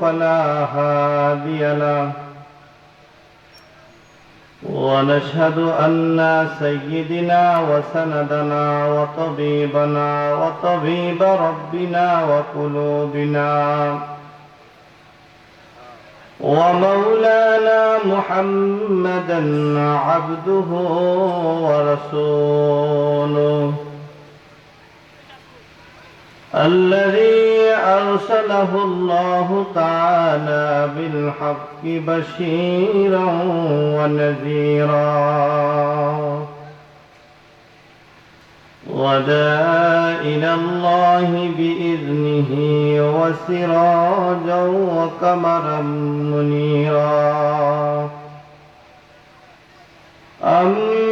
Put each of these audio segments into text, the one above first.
فلا هادي له. ونشهد أن سيدنا وسندنا وطبيبنا وطبيب ربنا وقلوبنا ومولانا محمدا عبده ورسوله. الذي أرسله الله تعالى بالحق بشيرا ونذيرا. ودى إلى الله بإذنه وسراجا وقمرا منيرا. أما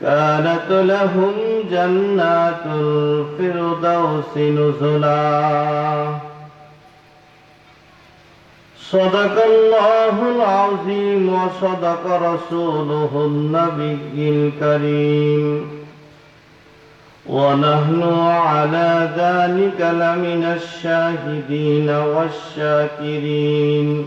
كانت لهم جنات الفردوس نزلا. صدق الله العظيم وصدق رسوله النبي الكريم. ونحن على ذلك لمن الشاهدين والشاكرين.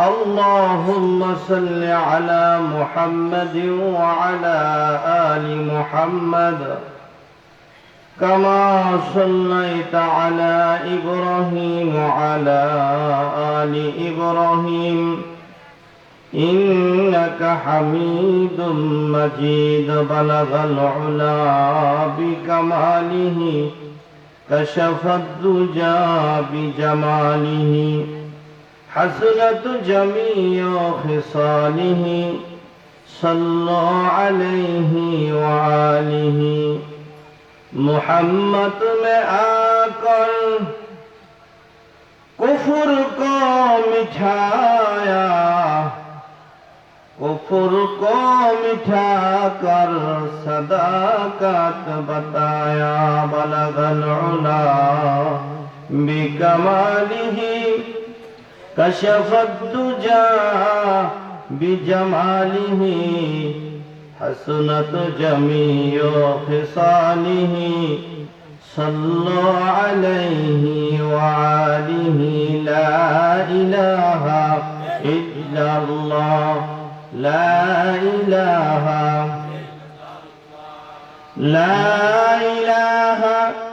اللهم صل على محمد وعلى آل محمد كما صليت على إبراهيم وعلى آل إبراهيم إنك حميد مجيد بلغ العلا بكماله كشف الدجى بجماله حسنة جميع خصاله صلوا عليه وآله محمد میں آ کر کفر کو مٹھایا کفر کو مٹھا کر صداقت بتایا بلغ العلا بکمالہ كشف الدجى بجماله حسنت جميع خصاله. صلوا عليه وعاله لا إله إلا الله لا إله لا إله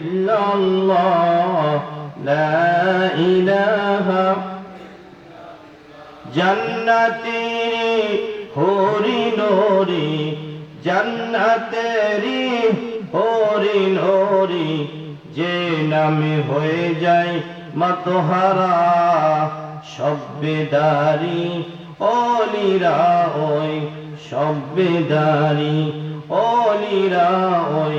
إلا الله لا إله জান্নাতি হরি নরি জান্নাতেরি হরি নরি যে নামে হয়ে যায় মাতোহারা সভ্যদারি অলিরা ওই সভ্যদারি অলিরা ওই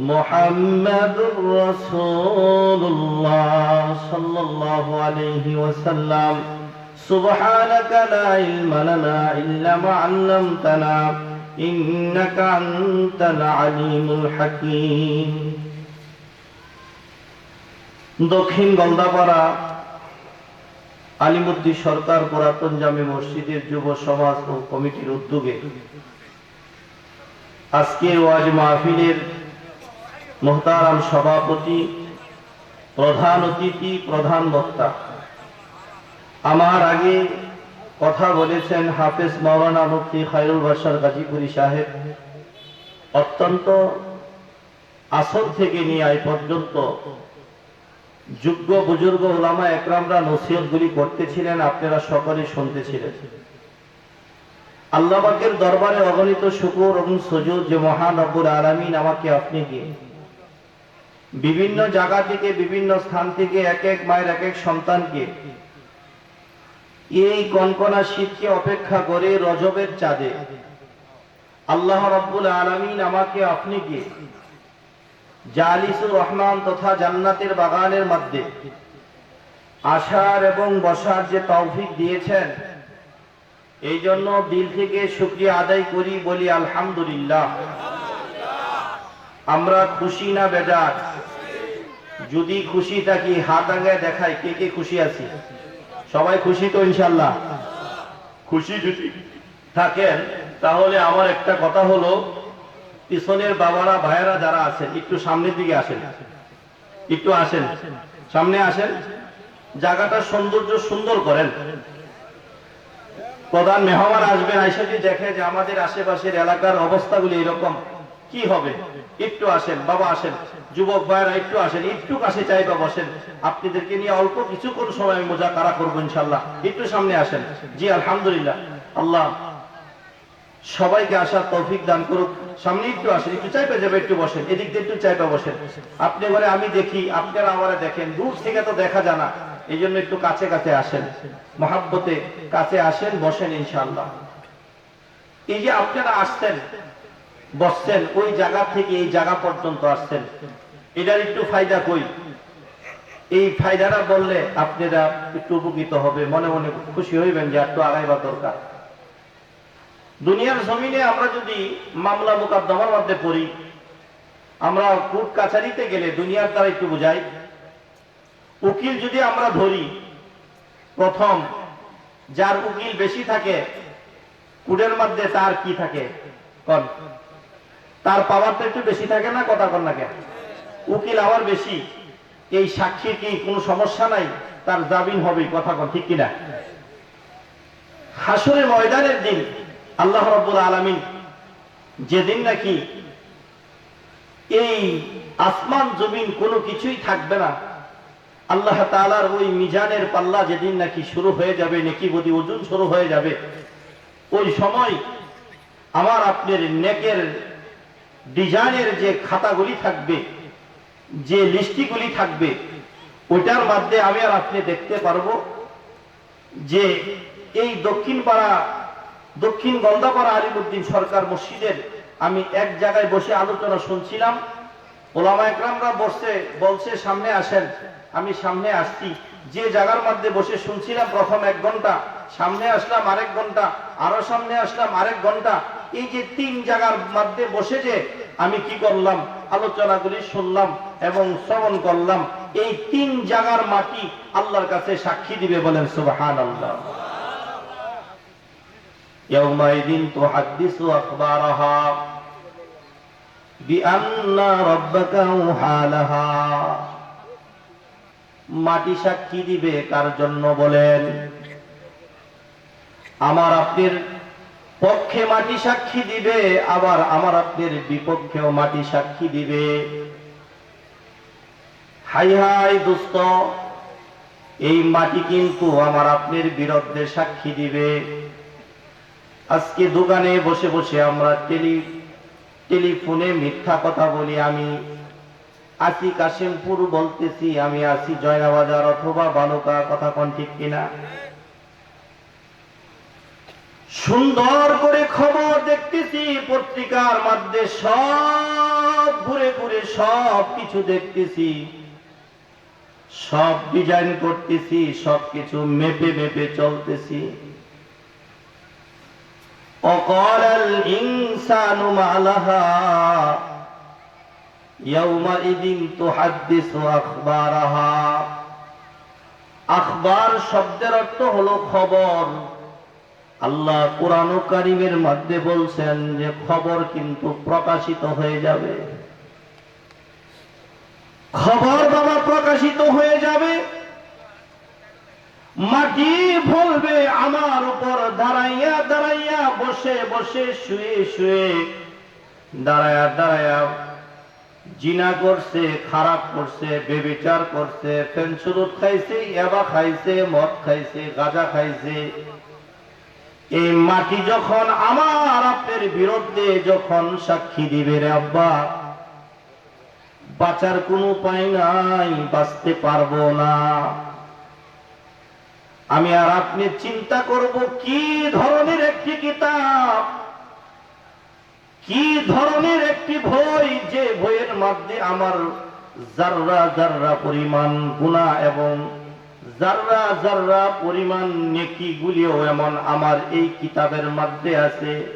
মোহাম্মদুর রাসূলুল্লাহ সাল্লাল্লাহু আলাইহি ওয়াসাল্লাম। সুবহানাকা লা ইলমা লানা ইল্লা মা 'আল্লামতানা, ইন্নাকা আনতাল আলিমুল হাকীম। দক্ষিণ গলদাপাড়া আলিমুদ্দি সরকার পুরাতন জামে মসজিদের যুব সমাজ ও কমিটির উদ্যোগে আজকে ওয়াজ মাহফিলের মোহতারাম সভাপতি, প্রধান অতিথি, প্রধান বক্তা। আমার আগে কথা বলেছেন হাফেজ মৌলানা মুফতি খায়রুল বাসার গাজীপুরি সাহেব। অত্যন্ত আসর থেকে নিয়ে আই পর্যন্ত যোগ্য বুজুর্গ ওলামা একরামরা নসিহতগুলি করতেছিলেন, আপনারা সকলে শুনতেছিলেন। আল্লাহবাকের দরবারে অগণিত শুকুর এবং সজুর যে মহান রব্বুল আলামিন আমাকে আপনি দিয়ে বিভিন্ন জায়গা থেকে, বিভিন্ন স্থান থেকে এক এক মায়ের এক এক সন্তানকে এই কনকনা শীতকে অপেক্ষা করে রজবের চাঁদে। আল্লাহ রব্বুল আলামিন আমাকে আপনি কে জালিসুর রহমান তথা জান্নাতের বাগানের মধ্যে আসার এবং বসার যে তৌফিক দিয়েছেন, এই জন্য দিল থেকে শুক্রিয়া আদায় করি বলি আলহামদুলিল্লাহ। আমরা খুশি না বেজার? যদি খুশি থাকি হাত আঙ্গায় দেখাই কে কে খুশি আছি। সবাই খুশি তো ইনশাল্লাহ খুশি যদি থাকেন তাহলে আমার একটা কথা হলো পিছনের বাবারা ভাইয়েরা যারা আছেন একটু সামনের দিকে আসেন। একটু আসেন। সামনে আসেন। জায়গাটার সৌন্দর্য সুন্দর করেন। প্রধান মেহমান আসবেন আইসা দেখে যে আমাদের আশেপাশের এলাকার অবস্থাগুলি এরকম। কি হবে? একটু আসেন, বাবা আসেন, যুবক ভাইয়েরা একটু আসেন, একটু কাছে চাইবা বসেন আপনাদেরকে নিয়ে অল্প কিছুক্ষণ সময় আমি মোজা কারা করব ইনশাল্লাহ একটু সামনে আসেন। জি, আলহামদুলিল্লাহ। আল্লাহ সবাইকে আসার তৌফিক দান করুক। সামনে একটু আসেন, একটু চাইপা যাবে একটু বসেন। এদিক দিয়ে একটু চাইপা বসেন। আপনি ঘরে আমি দেখি, আপনারা আমারে দেখেন। দূর থেকে তো দেখা জানা এই জন্য একটু কাছে কাছে আসেন। মহাব্বতে কাছে আসেন, বসেন ইনশাল্লাহ এই যে আপনারা আসছেন বসছেন, ওই জায়গা থেকে এই জায়গা পর্যন্ত আসছেন। এটার একটু ফায়দা কই? এই ফায়দাটা বললে আপনারা একটু উপকৃত হবে, মনে মনে খুশি হইবেন যে একটু আগাইবা দরকার। দুনিয়ার জমিনে আমরা যদি মামলা মোকদ্দমার মধ্যে পড়ি, আমরা কোর্ট কাছারিতে গেলে দুনিয়ার দ্বারা একটু বুঝাই। উকিল যদি আমরা ধরি, প্রথম, যার উকিল বেশি থাকে কুডের মধ্যে তার কি থাকে? কন? তার পাওয়ারটা একটু বেশি থাকে না, কথা কন না কেন? উকিল আমার বেশি। এই সাক্ষীর কি কোনো সমস্যা নাই? তার জামিন হবে কথা কন, ঠিক কিনা? হাসরে ময়দানের দিন আল্লাহ রব্বুল আলমিন যেদিন নাকি এই আসমান জমিন কোনো কিছুই থাকবে না, আল্লাহ তালার ওই মিজানের পাল্লা যেদিন নাকি শুরু হয়ে যাবে, নেকি বদি ওজন শুরু হয়ে যাবে, ওই সময় আমার আপনার নেকের ডিজাইনের যে খাতাগুলি থাকবে, যে লিস্টিগুলি থাকবে, ওটার মধ্যে আমি আর আপনি দেখতে পারব যে এই দক্ষিণ পাড়া দক্ষিণ গন্দাপাড়া আলিমুদ্দিন সরকার মসজিদের আমি এক জায়গায় বসে আলোচনা শুনছিলাম। ওলামা একরামরা বসে, বলছে, সামনে আসেন। আমি সামনে আসছি। যে জায়গার মধ্যে বসে শুনছিলাম প্রথম এক ঘণ্টা, সামনে আসলাম আরেক ঘণ্টা, আরও সামনে আসলাম আরেক ঘণ্টা এই যে তিন জায়গার মধ্যে বসে যে আমি কি করলাম আলোচনাগুলি শুনলাম এবং শ্রবণ করলাম এই তিন জায়গার মাটি আল্লাহর কাছে সাক্ষী দিবে বলেন সুবাহান আল্লাহ يومئذ تحدث أخبارها بأن ربك أوحى لها মাটি সাক্ষী দিবে কার জন্য বলেন আমার আপনার পক্ষে মাটি সাক্ষী দিবে, আবার আমার আপনার বিপক্ষেও মাটি সাক্ষী দিবে। হাই হাই দোস্ত, এই মাটি কিন্তু আমার আপনার বিরুদ্ধে সাক্ষী দিবে। আজকে দোকানে বসে বসে আমরা টেলি, টেলিফোনে মিথ্যা কথা বলি আমি। আসি কাশিমপুর বলতেছি, আমি আসি জয়নাবাজার অথবা বালুকা কথা কোন ঠিক কিনা? সুন্দর করে খবর দেখতেছি, পত্রিকার মধ্যে সব ঘুরে ঘুরে সব কিছু দেখতেছি। সব ডিজাইন করতেছি, সব কিছু মেপে মেপে চলতেছি। অকল আখবার শব্দের অর্থ হলো খবর। আল্লাহ কোরআন কারিমের মধ্যে বলছেন যে খবর কিন্তু প্রকাশিত হয়ে যাবে। খবর বাবা প্রকাশিত হয়ে যাবে। মাটি বলবে আমার উপর, দাঁড়াইয়া দাঁড়াইয়া বসে বসে শুয়ে শুয়ে, দাঁড়ায়া দাঁড়ায়া জিনা করছে, খারাপ করছে, বেবিচার করছে ফেন্সুরুত খাইছে এবা খাইছে, মদ খাইছে, গাঁজা খাইছে। এই মাটি যখন আমার আপনার বিরুদ্ধে যখন সাক্ষী দিবে রে আব্বা, বাঁচার কোনো উপায় নাই, বাঁচতে পারব না। আমি আর আপনি চিন্তা করব কি ধরনের একটি কিতাব, কি ধরনের একটি বই যে বইয়ের মধ্যে আমার জাররা জাররা পরিমাণ গুণা এবং জাররা জাররা পরিমাণ নেকি গুলিও এমন আমার এই কিতাবের মধ্যে আছে।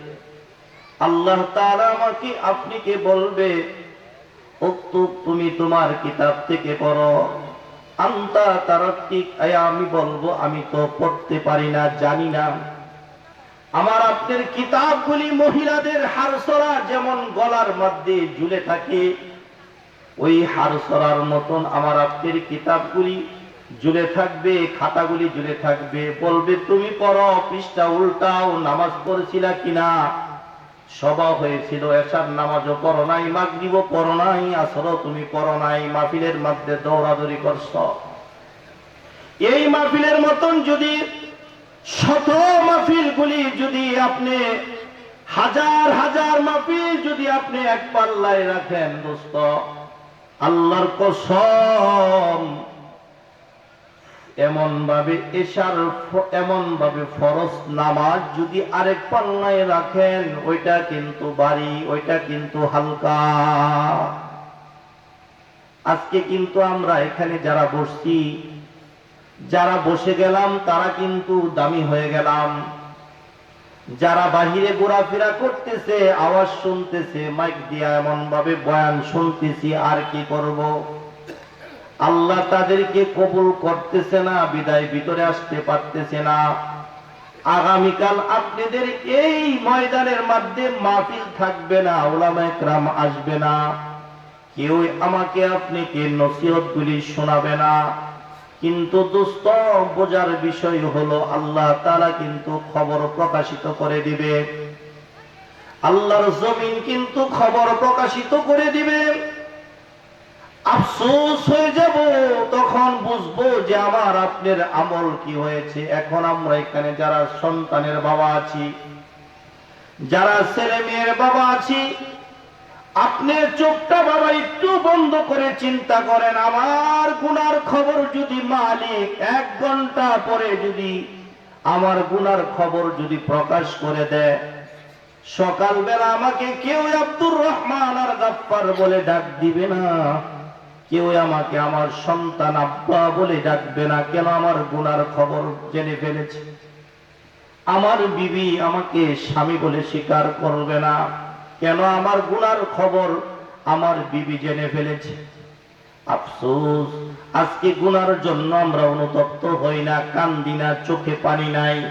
আল্লাহ তাআলা আমাকে আপনি আপনিকে বলবে উক্তুব তুমি তোমার কিতাব থেকে পড়ো। আন্তা তারাত্তিক আমি বলব, আমি তো পড়তে পারি না, জানি না। আমার আপনার কিতাবগুলি মহিলাদের হারসরা যেমন গলার মধ্যে ঝুলে থাকে, ওই হারসরার মতন আমার আপনার কিতাবগুলি ঝুলে থাকবে, খাতাগুলি জুড়ে থাকবে। বলবে, তুমি পড়ো, পৃষ্ঠা উল্টাও, নামাজ পড়ছিলা কিনা? সভা হয়েছিল এসার নামাজও পড়ো নাই, মাগরিবও পড়ো নাই, আসরও তুমি পড়ো নাই, মাহফিলের মধ্যে দৌড়াদৌড়ি করছ। এই মাহফিলের মতন যদি শত মাহফিল গুলি যদি আপনি, হাজার হাজার মাহফিল যদি আপনি এক পাল্লায় রাখেন, দোস্ত, আল্লাহর কসম এমন ভাবে এশার এমন ভাবে ফরজ নামাজ যদি আরেক পাল্লায় রাখেন, ওইটা কিন্তু বাড়ি, ওইটা কিন্তু হালকা। আজকে কিন্তু আমরা এখানে যারা বসছি, যারা বসে গেলাম, তারা কিন্তু দামি হয়ে গেলাম। যারা বাহিরে ঘোরাফেরা করতেছে, আওয়াজ শুনতেছে, মাইক দিয়া এমন ভাবে বয়ান শুনতেছি, আর কি করব? আল্লাহ তাদেরকে কবুল করতেছে না, বিদায় ভিতরে আসতে পারতেছে না। আগামীকাল আপনাদের এই ময়দানের মধ্যে মাহফিল থাকবে না ওলামা একরাম আসবে না। কেউ আমাকে আপনাকে নসিহত গুলি শোনাবে না। কিন্তু দোস্ত, বোঝার বিষয় হলো, আল্লাহ তারা কিন্তু খবর প্রকাশিত করে দিবে। আল্লাহর জমিন কিন্তু খবর প্রকাশিত করে দিবে। আফসোস হয়ে যাব, তখন বুঝব যে আমার আপনার আমল কি হয়েছে। এখন আমরা এখানে যারা সন্তানের বাবা আছি, যারা ছেলে মেয়ের বাবা আছি, আপনার চোখটা বাবা একটু বন্ধ করে চিন্তা করেন। আমার গুনার খবর যদি মালিক, এক ঘণ্টা পরে যদি আমার গুনার খবর যদি প্রকাশ করে দেয়, সকালবেলা আমাকে কেউ আব্দুর রহমান আর গাপ্পার বলে ডাক দিবে না। কেউ আমাকে আমার সন্তান আব্বা বলে ডাকবে না। কেন আমার গুনার খবর জেনে ফেলেছে? আমার বিবি আমাকে স্বামী বলে স্বীকার করবে না। কেন আমার গুনার খবর আমার বিবি জেনে ফেলেছে? আফসোস, আজকে গুনার জন্য আমরা অনুতপ্ত হই না, কান্দি না, চোখে পানি নাই।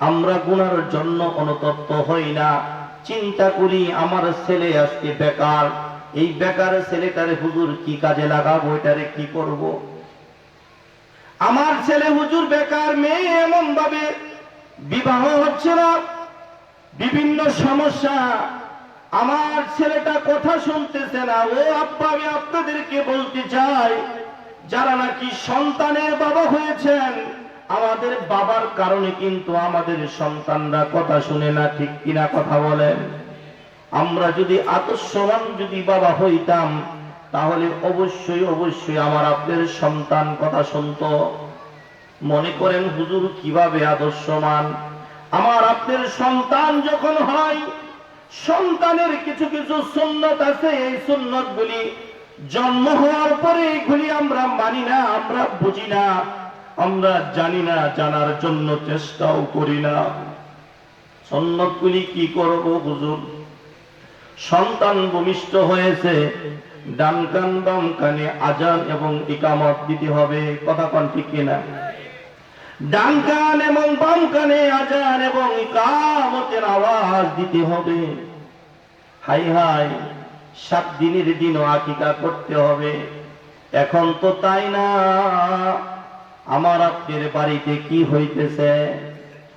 আমরা গুনার জন্য অনুতপ্ত হই না। চিন্তা করি আমার ছেলে আজকে বেকার। এই বেকার ছেলেটারে হুজুর কি কাজে লাগাবো, এটারে কি করব। আমার ছেলে হুজুর বেকার মেয়ে এমন ভাবে বিবাহ হচ্ছে না। বিভিন্ন সমস্যা। আমার ছেলেটা কথা শুনতেছে না। ও আব্বা, আমি আপনাদেরকে বলতে চাই, যারা নাকি সন্তানের বাবা হয়েছেন, আমাদের বাবার কারণে কিন্তু আমাদের সন্তানরা কথা শুনে না, ঠিক কিনা কথা বলেন। আমরা যদি আদর্শবান যদি বাবা হইতাম, তাহলে অবশ্যই অবশ্যই আমার আপনার সন্তান কথা শুনত। মনে করেন, হুজুর কীভাবে আদর্শমান আমার আপনার সন্তান যখন হয়, সন্তানের কিছু কিছু সুন্নত আছে, এই সুন্নত গুলি জন্ম হওয়ার পরে এগুলি আমরা মানি না, আমরা বুঝি না, আমরা জানি না, জানার জন্য চেষ্টাও করি না। সন্ন্যত গুলি কি করব হুজুর? সন্তান ভূমিষ্ঠ হয়েছে। ডান কান, বাম কানে আজান এবং ইকামত দিতে হবে। কথা কন ঠিক কিনা? ডান কান এবং বাম কানে আজান এবং ইকামতের আওয়াজ দিতে হবে। হাই হাই, সাত দিনের দিনও আকিকা করতে হবে। এখন তো তাই না? আমার আপনার বাড়িতে কি হইতেছে?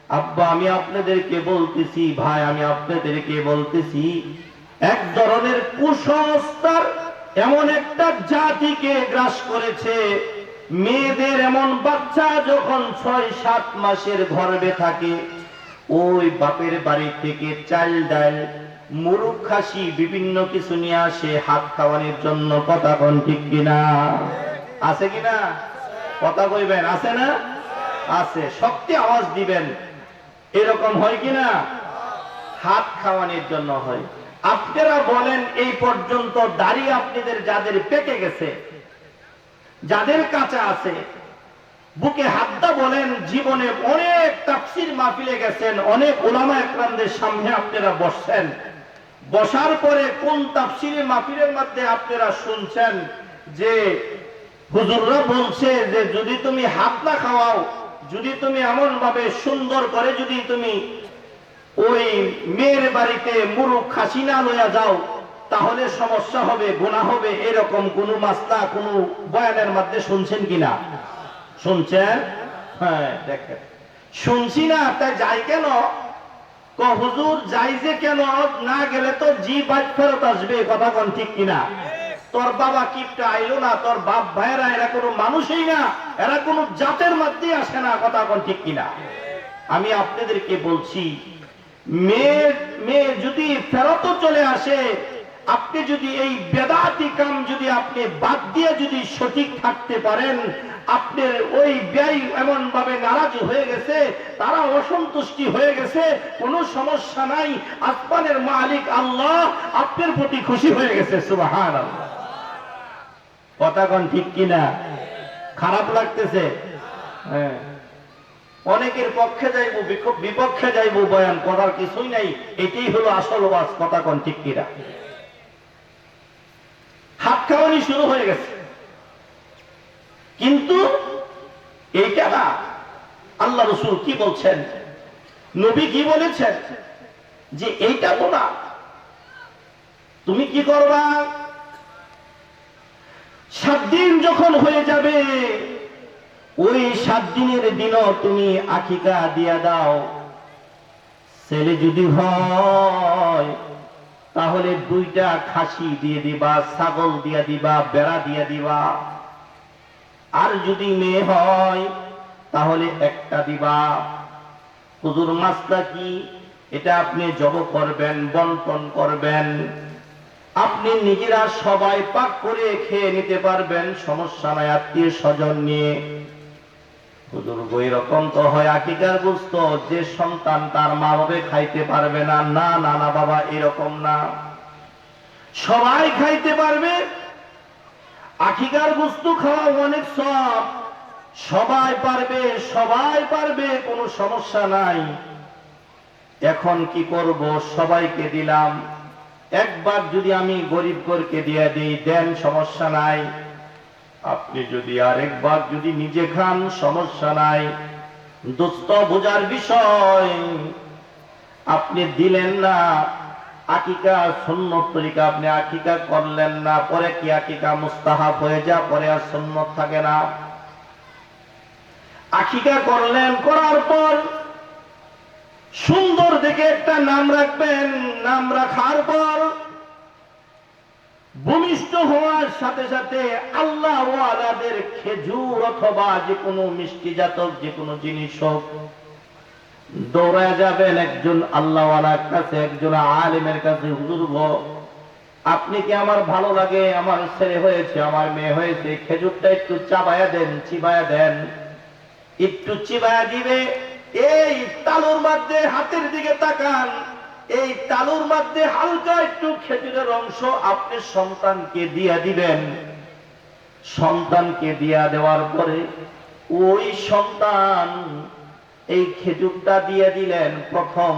আব্বা, আমি আপনাদেরকে বলতেছি, ভাই, আমি আপনাদেরকে বলতেছি এক ধরনের কুসংস্কার এমন একটা জাতিকে গ্রাস করেছে, মেয়েদের এমন বাচ্চা যখন ছয়, সাত মাসের গর্ভে থাকে, ওই বাপের বাড়ি থেকে চাল ডাল, মুরুখ খাসি বিভিন্ন কিছু নিয়ে আসে, হাত খাওয়ানোর জন্য, কথা কোন ঠিক কিনা? আছে কিনা? কথা কইবেন, আছে না? আছে, শক্তি আওয়াজ দিবেন। এরকম হয় কিনা? হাত খাওয়ানোর জন্য হয়। আপনারা বলেন এই পর্যন্ত দাড়ি আপনাদের যাদের পেকে গেছে, যাদের কাঁচা আছে, বুকে হাতটা বলেন, জীবনে অনেক তাফসির মাহফিলে গেছেন, অনেক ওলামা একরামদের সামনে আপনারা বসছেন। বসার পরে কোন তাফসিরে মাহফিলের মধ্যে আপনারা শুনছেন যে হুজুররা বলছে যে যদি তুমি হাত না খাওয়াও, যদি তুমি এমন ভাবে সুন্দর করে যদি তুমি ওই মেয়ের বাড়িতে মুরুখ খাসি না লইয়া যাও, তাহলে সমস্যা হবে গুণা হবে, এরকম কোন মাসলা কোন বয়ানের মধ্যে শুনছেন কিনা? শুনছেন? হ্যাঁ দেখেন। শুনছি না তাই যাই কেন? হুজুর, যাই যে কেন? না গেলে তো জি বাদ ফেরত আসবে কথা কোন ঠিক কিনা? তোর বাবা কিপটা আইলো না, তোর বাপ ভাইয়েরা, এরা কোনো মানুষই না, এরা কোনো জাতের মধ্যে আসে না, কথা কোন ঠিক কিনা? আমি আপনাদেরকে বলছি মেয়ে যদি ফেরত চলে আসে, আপনি যদি এই বেদাতি কাম যদি আপনি বাদ দিয়ে যদি সঠিক থাকতে পারেন, আপনার ওই ব্যয় এমন ভাবে নারাজ হয়ে গেছে, তারা অসন্তুষ্টি হয়ে গেছে, কোনো সমস্যা নাই, আসমানের মালিক আল্লাহ আপনার প্রতি খুশি হয়ে গেছে সুবাহান কথা কন ঠিক কিনা? খারাপ লাগতেছে? হ্যাঁ। অনেকের পক্ষে যাইব বিপক্ষে যাইব বয়ান করার কিছুই নাই। এটাই হলো আসল ওয়াজ, কথা কন ঠিক কিনা? হাত খাওয়ানি শুরু হয়ে গেছে। কিন্তু এইটা না আল্লাহ রসুল কি বলছেন? নবী কি বলেছেন? যে এইটা তো না। তুমি কি করবা? সাত দিন যখন হয়ে যাবে ওই সাত দিনের দিনও তুমি আকিকা দিয়া দাও। ছেলে যদি হয়, তাহলে দুইটা খাসি দিয়ে দিবা, ছাগল দিয়া দিবা, বেড়া দিয়া দিবা। আর যদি মেয়ে হয়, তাহলে একটা দিবা। হুজুর মাছটা কি? এটা আপনি জব করবেন, বন্টন করবেন। আপনি নিজেরা সবাই পাক করে খেয়ে নিতে পারবেন, সমস্যা নাই আত্মীয় স্বজন নিয়ে। হুজুর ওই রকম তো আকিকার বুঝতো যে সন্তান তার মা খাইতে পারবে না না না না বাবা এরকম না। সবাই খাইতে পারবে বস্তু খাওয়া অনেক সব। সবাই পারবে সবাই পারবে, কোনো সমস্যা নাই। এখন কি করব, সবাইকে দিলাম। একবার যদি আমি গরিব গরকে দিয়ে দিই, দেন সমস্যা নাই। আপনি যদি আরেকবার যদি নিজে খান, সমস্যা নাই। দোস্ত বোঝার বিষয়। আপনি দিলেন না, আকিকা সুন্নত তরিকা আপনি আকিকা করলেন না, পরে কি আকিকা মুস্তাহাব হয়ে যা পরে আর সুন্নত থাকে না। আকিকা করলেন, করার পর সুন্দর দেখে একটা নাম রাখবেন, নাম রাখার পর ভূমিষ্ঠ হওয়ার সাথে সাথে আল্লাহ ওয়ালাদের খেজুর অথবা যে কোনো মিষ্টি জাতক, যে কোনো জিনিস হোক দৌড়া যাবেন একজন আল্লাহওয়ালার কাছে, একজন আলিমের কাছে, হুজুর আপনি কি আমার ভালো লাগে? আমার ছেলে হয়েছে, আমার মেয়ে হয়েছে, খেজুরটা একটু চাবায়া দেন, চিবায়া দেন। একটু চিবায়া দিবে, এই তালুর মধ্যে হাতের দিকে তাকান। এই তালুর মধ্যে হালকা একটু খেজুরের অংশ আপনি সন্তানকে দিয়া দিবেন। সন্তানকে দিয়া দেওয়ার পরে ওই সন্তান এই খেজুরটা দিয়ে দিলেন। প্রথম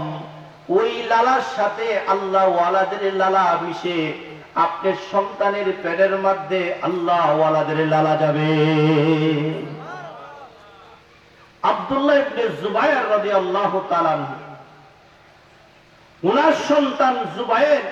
ওই লালার সাথে আল্লাহ ওয়ালাদের লালা মিশে আপনার সন্তানের পেটের মধ্যে আল্লাহ ওয়ালাদের লালা যাবে। আব্দুল্লাহ ইবনে জুবায়ের রাদিয়াল্লাহু তাআলা উনার সন্তান জুবায়ের